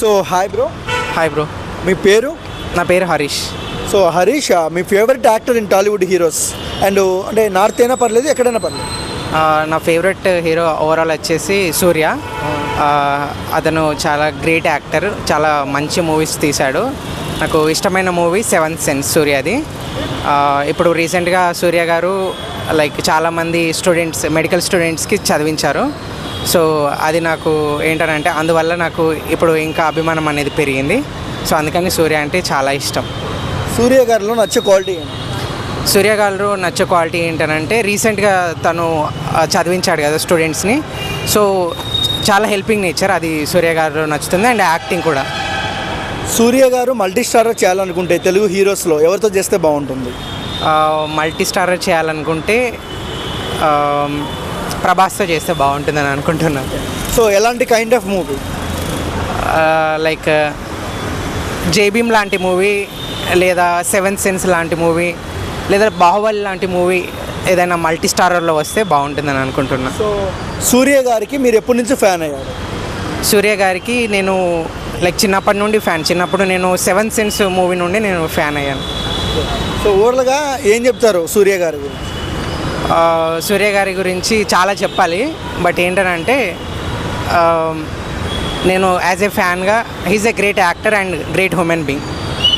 So hi bro hi bro మీ పేరు? నా పేరు Harish. So Harish me favourite actor in Tollywood heroes and అంటే north అయినా పర్లేదు ఎక్కడైనా పర్లేదు. నా ఫేవరెట్ హీరో ఓవరాల్ వచ్చేసి సూర్య. ఆ, అతను చాలా గ్రేట్ యాక్టర్ చాలా మంచి మూవీస్ తీశాడు. నాకు ఇష్టమైన మూవీ సెవెంత్ సెన్స్ సూర్యది. ఇప్పుడు రీసెంట్గా సూర్య గారు లైక్ చాలామంది స్టూడెంట్స్ మెడికల్ స్టూడెంట్స్కి చదివించారు. సో అది నాకు ఏంటంటే అందువల్ల నాకు ఇప్పుడు ఇంకా అభిమానం అనేది పెరిగింది. సో అందుకని సూర్య అంటే చాలా ఇష్టం. సూర్య గారిలో నచ్చే క్వాలిటీ సూర్య గారు నచ్చే క్వాలిటీ ఏంటనంటే రీసెంట్గా తను చదివించాడు కదా స్టూడెంట్స్ని. సో చాలా హెల్పింగ్ నేచర్ అది సూర్య గారు నచ్చుతుంది అండ్ యాక్టింగ్ కూడా. సూర్య గారు మల్టీ స్టారర్ చేయాలనుకుంటే తెలుగు హీరోస్లో ఎవరితో చేస్తే బాగుంటుంది? మల్టీ స్టార్ చేయాలనుకుంటే ప్రభాస్తో చేస్తే బాగుంటుందని అనుకుంటున్నాను సో ఎలాంటి kind of movie like Jai Bhim లాంటి మూవీ లేదా సెవెన్ సెన్స్ లాంటి మూవీ లేదా బాహుబలి లాంటి మూవీ ఏదైనా మల్టీ స్టారర్లో వస్తే బాగుంటుందని అనుకుంటున్నాను సో సూర్య గారికి మీరు ఎప్పటి నుంచి ఫ్యాన్ అయ్యారు? సూర్య గారికి నేను లైక్ చిన్నప్పటి నుండి ఫ్యాన్ చిన్నప్పుడు నేను సెవెన్ సెన్స్ మూవీ నుండి నేను ఫ్యాన్ అయ్యాను. సో ఓవర్లుగా ఏం చెప్తారు సూర్య గారి గురించి? సూర్య గారి గురించి చాలా చెప్పాలి. బట్ ఏంటంటే నేను as a ఫ్యాన్గా he's a great actor and great human being.